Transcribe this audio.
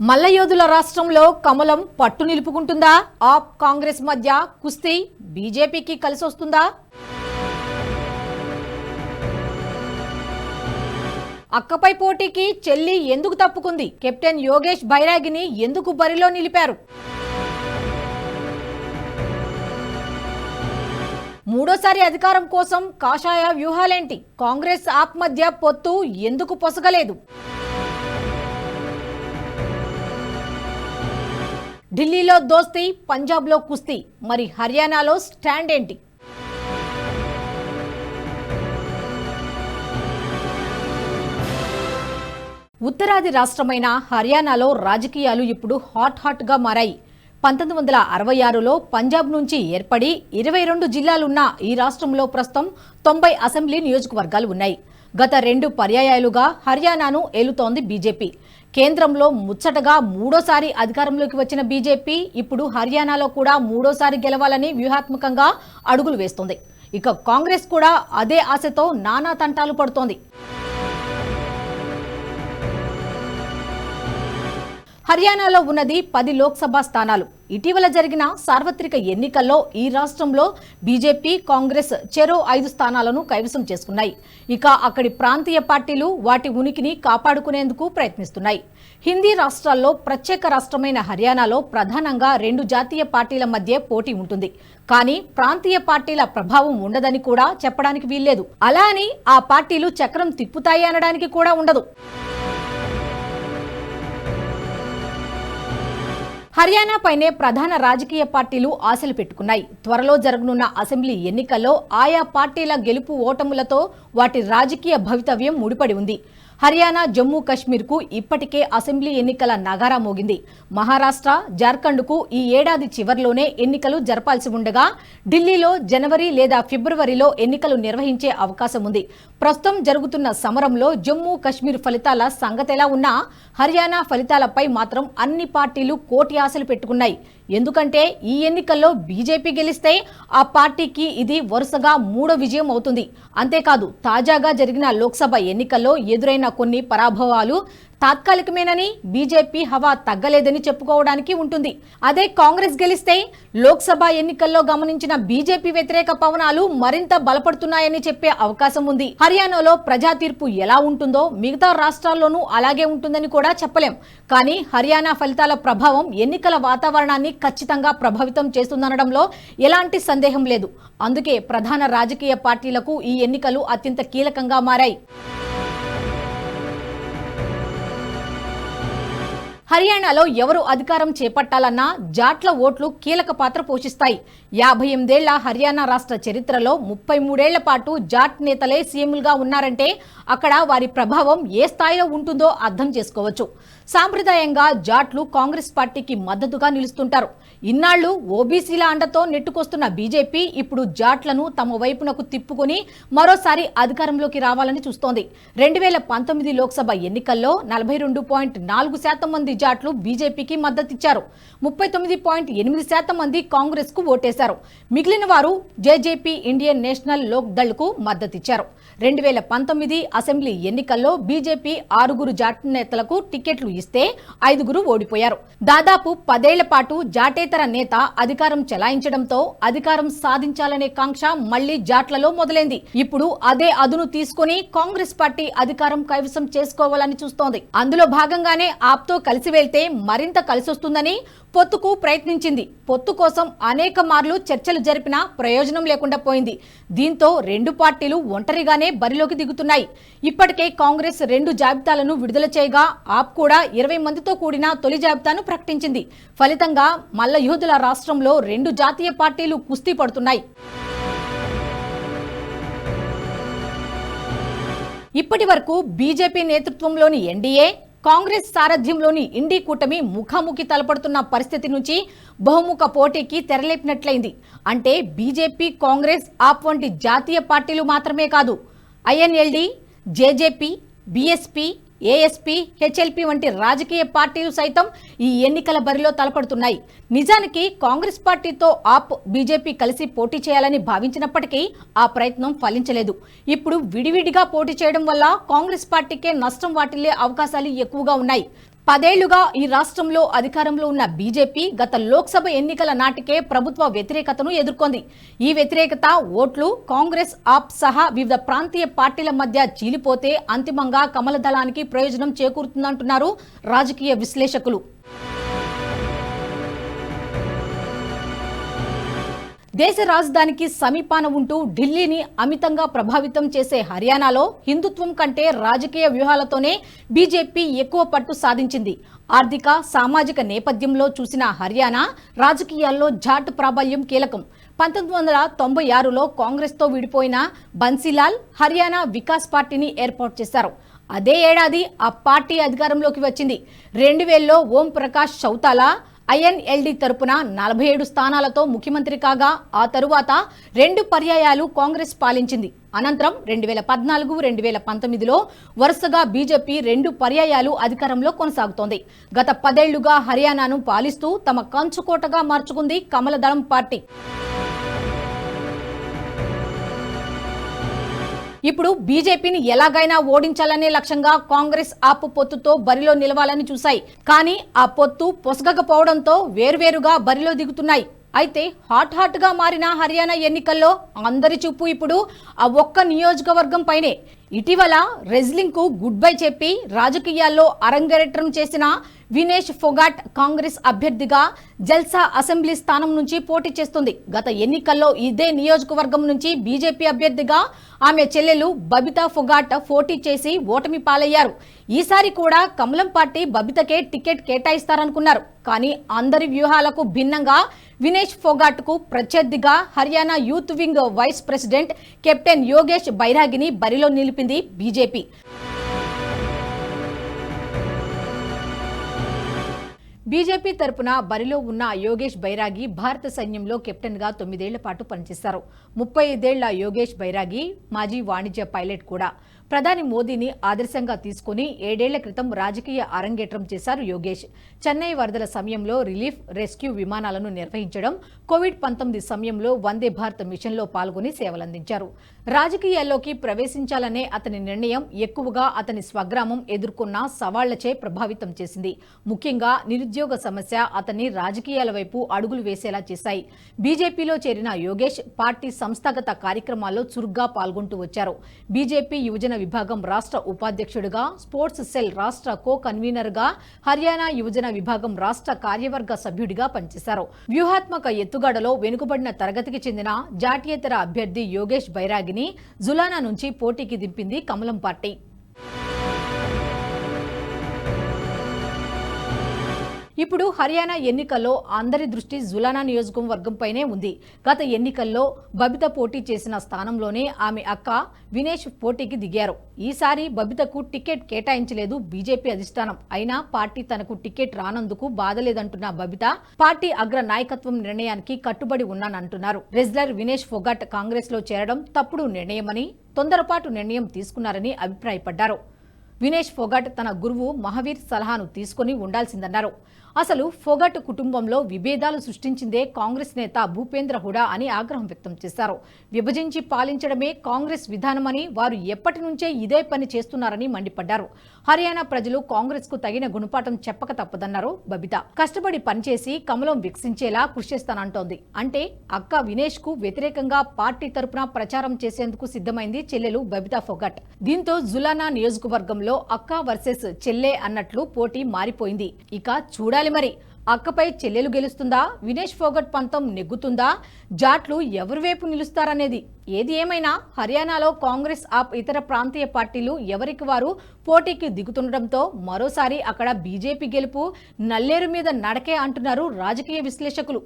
మల్లయోధుల రాష్ట్రంలో కమలం పట్టు నిలుపుకుంటుందా? ఆప్ కాంగ్రెస్ మధ్య కుస్తీ బీజేపీకి కలిసొస్తుందా? అక్కపై పోటీకి చెల్లి ఎందుకు తప్పుకుంది? కెప్టెన్ యోగేష్ బైరాగిని ఎందుకు బరిలో నిలిపారు? మూడోసారి అధికారం కోసం కాషాయ వ్యూహాలేంటి? కాంగ్రెస్ ఆప్ మధ్య పొత్తు ఎందుకు పొసగలేదు? ఢిల్లీలో దోస్తీ పంజాబ్లో కుస్తీ మరి హర్యానాలో స్టాండ్ ఏంటి? ఉత్తరాది రాష్ట్రమైన హర్యానాలో రాజకీయాలు ఇప్పుడు హాట్ హాట్గా మారాయి. పంతొమ్మిది వందల అరవై ఆరులో పంజాబ్ నుంచి ఏర్పడి ఇరవై రెండు జిల్లాలున్న ఈ రాష్ట్రంలో ప్రస్తుతం తొంభై అసెంబ్లీ నియోజకవర్గాలు ఉన్నాయి. గత రెండు పర్యాయాలుగా హర్యానాను ఏలుతోంది బీజేపీ. కేంద్రంలో ముచ్చటగా మూడోసారి అధికారంలోకి వచ్చిన బీజేపీ ఇప్పుడు హర్యానాలో కూడా మూడోసారి గెలవాలని వ్యూహాత్మకంగా అడుగులు వేస్తోంది. ఇక కాంగ్రెస్ కూడా అదే ఆశతో నానా తంటాలు పడుతోంది. హర్యానాలో ఉన్నది పది లోక్సభ స్థానాలు. ఇటీవల జరిగిన సార్వత్రిక ఎన్నికల్లో ఈ రాష్ట్రంలో బీజేపీ కాంగ్రెస్ చెరో ఐదు స్థానాలను కైవసం చేసుకున్నాయి. ఇక అక్కడి ప్రాంతీయ పార్టీలు వాటి ఉనికిని కాపాడుకునేందుకు ప్రయత్నిస్తున్నాయి. హిందీ రాష్ట్రాల్లో ప్రత్యేక రాష్ట్రమైన హర్యానాలో ప్రధానంగా రెండు జాతీయ పార్టీల మధ్య పోటీ ఉంటుంది. కానీ ప్రాంతీయ పార్టీల ప్రభావం ఉండదని కూడా చెప్పడానికి వీల్లేదు. అలా అని ఆ పార్టీలు చక్రం తిప్పుతాయి అనడానికి కూడా ఉండదు. హర్యానా పైనే ప్రధాన రాజకీయ పార్టీలు ఆశలు పెట్టుకున్నాయి. త్వరలో జరగనున్న అసెంబ్లీ ఎన్నికల్లో ఆయా పార్టీల గెలుపు ఓటములతో వాటి రాజకీయ భవితవ్యం ముడిపడి ఉంది. హర్యానా జమ్మూ కశ్మీర్కు ఇప్పటికే అసెంబ్లీ ఎన్నికల నగారా మోగింది. మహారాష్ట్ర జార్ఖండ్కు ఈ ఏడాది చివర్లోనే ఎన్నికలు జరపాల్సి ఉండగా ఢిల్లీలో జనవరి లేదా ఫిబ్రవరిలో ఎన్నికలు నిర్వహించే అవకాశం ఉంది. ప్రస్తుతం జరుగుతున్న సమరంలో జమ్మూ కశ్మీర్ ఫలితాల సంగతెలా ఉన్నా హర్యానా ఫలితాలపై మాత్రం అన్ని పార్టీలు కోటి ఆశలు పెట్టుకున్నాయి. ఎందుకంటే ఈ ఎన్నికల్లో బీజేపీ గెలిస్తే ఆ పార్టీకి ఇది వరుసగా మూడో విజయం అవుతుంది. అంతేకాదు తాజాగా జరిగిన లోక్సభ ఎన్నికల్లో ఎదురైన కొన్ని పరాభవాలు తాత్కాలికమేనని బీజేపీ హవా తగ్గలేదని చెప్పుకోవడానికి ఉంటుంది. అదే కాంగ్రెస్ గెలిస్తే లోక్సభ ఎన్నికల్లో గమనించిన బీజేపీ వ్యతిరేక పవనాలు మరింత బలపడుతున్నాయని చెప్పే అవకాశం ఉంది. హర్యానాలో ప్రజా తీర్పు ఎలా ఉంటుందో మిగతా రాష్ట్రాల్లోనూ అలాగే ఉంటుందని కూడా చెప్పలేం. కానీ హర్యానా ఫలితాల ప్రభావం ఎన్నికల వాతావరణాన్ని ఖచ్చితంగా ప్రభావితం చేస్తుందనడంలో ఎలాంటి సందేహం లేదు. అందుకే ప్రధాన రాజకీయ పార్టీలకు ఈ ఎన్నికలు అత్యంత కీలకంగా మారాయి. హర్యానాలో ఎవరు అధికారం చేపట్టాలన్నా జాట్ల ఓట్లు కీలక పాత్ర పోషిస్తాయి. యాభై ఎనిమిదేళ్ళ హర్యానా రాష్ట్ర చరిత్రలో ముప్పై మూడేళ్ళ పాటు జాట్ నేతలే సీఎంలుగా ఉన్నారంటే అక్కడ వారి ప్రభావం ఏ స్థాయిలో ఉంటుందో అర్థం చేసుకోవచ్చు. సాంప్రదాయంగా జాట్లు కాంగ్రెస్ పార్టీకి మద్దతుగా నిలుస్తుంటారు. ఇన్నాళ్ళు ఓబీసీల అండతో నెట్టుకొస్తున్న బీజేపీ ఇప్పుడు జాట్లను తమ వైపునకు తిప్పుకొని మరోసారి అధికారంలోకి రావాలని చూస్తోంది. రెండు వేల పంతొమ్మిది లోక్సభ ఎన్నికల్లో నలభై రెండు పాయింట్ నాలుగు శాతం మంది జాట్లు బీజేపీకి మద్దతిచ్చారు. ముప్పై తొమ్మిది పాయింట్ ఎనిమిది శాతం మంది కాంగ్రెస్కు ఓటేశారు. మిగిలిన వారు జేజేపీ ఇండియన్ నేషనల్ లోక్ దళ్కు మద్దతిచ్చారు. రెండు వేల పంతొమ్మిది అసెంబ్లీ ఎన్నికల్లో బీజేపీ ఆరుగురు జాట్ నేతలకు టికెట్లు ఇస్తే ఐదుగురు ఓడిపోయారు. దాదాపు పదేళ్ళ పాటు జాటేతర నేత అధికారం చెలాయించడంతో అధికారం సాధించాలనే కాంక్ష మళ్ళీ జాట్లలో మొదలైంది. ఇప్పుడు అదే అదును తీసుకుని కాంగ్రెస్ పార్టీ అధికారం కైవసం చేసుకోవాలని చూస్తోంది. అందులో భాగంగానే ఆప్తో కలిసి వెళ్తే మరింత కలిసొస్తుందని పొత్తుకు ప్రయత్నించింది. పొత్తు కోసం అనేక మార్లు చర్చలు జరిపినా ప్రయోజనం లేకుండా పోయింది. దీంతో రెండు పార్టీలు ఒంటరిగానే బరిలోకి దిగుతున్నాయి. ఇప్పటికే కాంగ్రెస్ రెండు జాబితాలను విడుదల చేయగా ఆప్ కూడా ఇరవై మందితో కూడిన తొలి జాబితాను ప్రకటించింది. ఫలితంగా మల్ల యోధుల రాష్ట్రంలో రెండు జాతీయ పార్టీలు కుస్తీ పడుతున్నాయి. ఇప్పటి వరకు బీజేపీ నేతృత్వంలోని ఎన్డీఏ కాంగ్రెస్ సారథ్యంలోని ఇండి కూటమి ముఖాముఖి తలపడుతున్న పరిస్థితి నుంచి బహుముఖ పోటీకి తెరలేపినట్లయింది. అంటే బీజేపీ కాంగ్రెస్ ఆప్ వంటి జాతీయ పార్టీలు మాత్రమే కాదు INLD JJP BSP ASP HLP వంటి రాజకీయ పార్టీలు సైతం ఈ ఎన్నికల బరిలో తలపడుతున్నాయి. నిజానికి కాంగ్రెస్ పార్టీతో ఆప్ బీజేపీ కలిసి పోటీ చేయాలని భావించినప్పటికీ ఆ ప్రయత్నం ఫలించలేదు. ఇప్పుడు విడివిడిగా పోటీ చేయడం వల్ల కాంగ్రెస్ పార్టీకే నష్టం వాటిల్లే అవకాశాలు ఎక్కువగా ఉన్నాయి. పదేళ్ళుగా ఈ రాష్ట్రంలో అధికారంలో ఉన్న బీజేపీ గత లోక్సభ ఎన్నికల నాటికే ప్రభుత్వ వ్యతిరేకతను ఎదుర్కొంది. ఈ వ్యతిరేకత ఓట్లు కాంగ్రెస్ ఆప్ సహా వివిధ ప్రాంతీయ పార్టీల మధ్య చీలిపోతే అంతిమంగా కమల దళానికి ప్రయోజనం చేకూరుతుందంటున్నారు రాజకీయ విశ్లేషకులు. దేశ రాజధానికి సమీపాన ఉంటూ ఢిల్లీని అమితంగా ప్రభావితం చేసే హర్యానాలో హిందుత్వం కంటే రాజకీయ వ్యూహాలతోనే బీజేపీ ఎక్కువ పట్టు సాధించింది. ఆర్థిక సామాజిక నేపథ్యంలో చూసిన హర్యానా రాజకీయాల్లో జాట్ ప్రాబల్యం కీలకం. పంతొమ్మిది వందల తొంభై ఆరులో కాంగ్రెస్తో విడిపోయిన బన్సీలాల్ హర్యానా వికాస్ పార్టీని ఏర్పాటు చేశారు. అదే ఏడాది ఆ పార్టీ అధికారంలోకి వచ్చింది. రెండు వేలలో ఓం ప్రకాష్ చౌతాలా ఐఎన్ఎల్డి తరపున నలభై ఏడు స్థానాలతో ముఖ్యమంత్రి కాగా ఆ తరువాత రెండు పర్యాయాలు కాంగ్రెస్ పాలించింది. అనంతరం రెండు వేల పద్నాలుగు రెండు వేల పంతొమ్మిదిలో వరుసగా బీజేపీ రెండు పర్యాయాలు అధికారంలో కొనసాగుతోంది. గత పదేళ్ళుగా హర్యానాను పాలిస్తూ తమ కంచుకోటగా మార్చుకుంది కమలదళం పార్టీ. ఇప్పుడు బీజేపీని ఎలాగైనా ఓడించాలనే లక్ష్యంగా కాంగ్రెస్ ఆపు పొత్తుతో బరిలో నిలవాలని చూశాయి. కానీ ఆ పొత్తు పొసగకపోవడంతో వేర్వేరుగా బరిలో దిగుతున్నాయి. అయితే హాట్ హాట్గా మారిన హర్యానా ఎన్నికల్లో అందరి చూపు ఇప్పుడు ఆ ఒక్క నియోజకవర్గం పైనే. ఇటీవల రెజ్లింగ్కు గుడ్ బై చెప్పి రాజకీయాల్లో అరంగేట్రం చేసిన వినేష్ ఫొగాట్ కాంగ్రెస్ అభ్యర్థిగా జల్సా అసెంబ్లీ స్థానం నుంచి పోటీ చేస్తుంది. గత ఎన్నికల్లో ఇదే నియోజకవర్గం నుంచి బీజేపీ అభ్యర్థిగా ఆమె చెల్లెలు బబితా ఫొగాట్ పోటీ చేసి ఓటమి పాలయ్యారు. ఈసారి కూడా కమలం పార్టీ బబితకే టికెట్ కేటాయిస్తారనుకున్నారు. కానీ అందరి వ్యూహాలకు భిన్నంగా వినేష్ ఫోగాట్కు ప్రత్యర్థిగా Haryana youth wing vice president captain Yogesh బైరాగిని బరిలో నిలిపింది బీజేపీ. బీజేపీ తరపున బరిలో ఉన్న యోగేష్ బైరాగి భారత సైన్యంలో కెప్టెన్గా తొమ్మిదేళ్ళ పాటు పనిచేశారు. ముప్పై ఐదేళ్ళ యోగేష్ బైరాగి మాజీ వాణిజ్య పైలట్ కూడా. ప్రధాని మోదీని ఆదర్శంగా తీసుకుని ఏడేళ్ళ క్రితం రాజకీయ అరంగేట్రం చేశారు యోగేష్. చెన్నై వరదల సమయంలో రిలీఫ్ రెస్క్యూ విమానాలను నిర్వహించడం కోవిడ్ పంతొమ్మిది సమయంలో వందే భారత్ మిషన్లో పాల్గొని సేవలందించారు. రాజకీయాల్లోకి ప్రవేశించాలనే అతని నిర్ణయం ఎక్కువగా అతని స్వగ్రామం ఎదుర్కొన్న సవాళ్ళచే ప్రభావితం చేసింది. ముఖ్యంగా నిరుద్యోగ సమస్య అతన్ని రాజకీయాల వైపు అడుగులు వేసేలా చేశాయి. బీజేపీలో చేరిన యోగేష్ పార్టీ సంస్థాగత కార్యక్రమాల్లో చురుగ్గా పాల్గొంటూ వచ్చారు. బీజేపీ యువజన విభాగం రాష్ట్ర ఉపాధ్యక్షుడిగా స్పోర్ట్స్ సెల్ రాష్ట్ర కో కన్వీనర్గా హర్యానా యువజన విభాగం రాష్ట్ర కార్యవర్గ సభ్యుడిగా పనిచేశారు. వ్యూహాత్మక ఎత్తు ఎత్తుగడలో వెనుకబడిన తరగతికి చెందిన జాతీయేతర అభ్యర్థి యోగేష్ బైరాగిని జులానా నుంచి పోటీకి దింపింది కమలం పార్టీ. ఇప్పుడు హర్యానా ఎన్నికల్లో అందరి దృష్టి జులానా నియోజకవర్గంపైనే ఉంది. గత ఎన్నికల్లో బబిత పోటీ చేసిన స్థానంలోనే ఆమె అక్క వినేష్ పోటీకి దిగారు. ఈసారి బబితకు టికెట్ కేటాయించలేదు బీజేపీ అధిష్టానం. అయినా పార్టీ తనకు టికెట్ రానందుకు బాధలేదంటున్న బబిత పార్టీ అగ్ర నాయకత్వం నిర్ణయానికి కట్టుబడి ఉన్నానంటున్నారు. రెజ్లర్ వినేష్ ఫొగాట్ కాంగ్రెస్లో చేరడం తప్పుడు నిర్ణయమని తొందరపాటు నిర్ణయం తీసుకున్నారని అభిప్రాయపడ్డారు. వినేష్ ఫోగట్ తన గురువు మహావీర్ సలహాను తీసుకుని ఉండాల్సిందన్నారు. అసలు ఫోగట్ కుటుంబంలో విభేదాలు సృష్టించిందే కాంగ్రెస్ నేత భూపేంద్ర హుడా అని ఆగ్రహం వ్యక్తం చేశారు. విభజించి పాలించడమే కాంగ్రెస్ విధానమని వారు ఎప్పటి నుంచే ఇదే పని చేస్తున్నారని మండిపడ్డారు. హర్యానా ప్రజలు కాంగ్రెస్కు తగిన గుణపాఠం చెప్పక తప్పదన్నారు బబిత. కష్టపడి పనిచేసి కమలం వికసించేలా కృషి చేస్తానంటోంది. అంటే అక్క వినేష్కు వ్యతిరేకంగా పార్టీ తరపున ప్రచారం చేసేందుకు సిద్ధమైంది చెల్లెలు బబితా ఫొగట్. దీంతో జులానా నియోజకవర్గంలో అక్క వర్సెస్ చెల్లె అన్నట్లు పోటీ మారిపోయింది. ఇక చూడాలి మరి. అక్కపై చెల్లెలు గెలుస్తుందా? వినేష్ ఫోగట్ పంతం నెగ్గుతుందా? జాట్లు ఎవరి వైపు నిలుస్తారనేది? ఏది ఏమైనా? హర్యానాలో కాంగ్రెస్ ఆప్ ఇతర ప్రాంతీయ పార్టీలు ఎవరికి వారు పోటీకి దిగుతుండటంతో మరోసారి అక్కడ బీజేపీ గెలుపు నల్లేరు మీద నడకే అంటున్నారు రాజకీయ విశ్లేషకులు.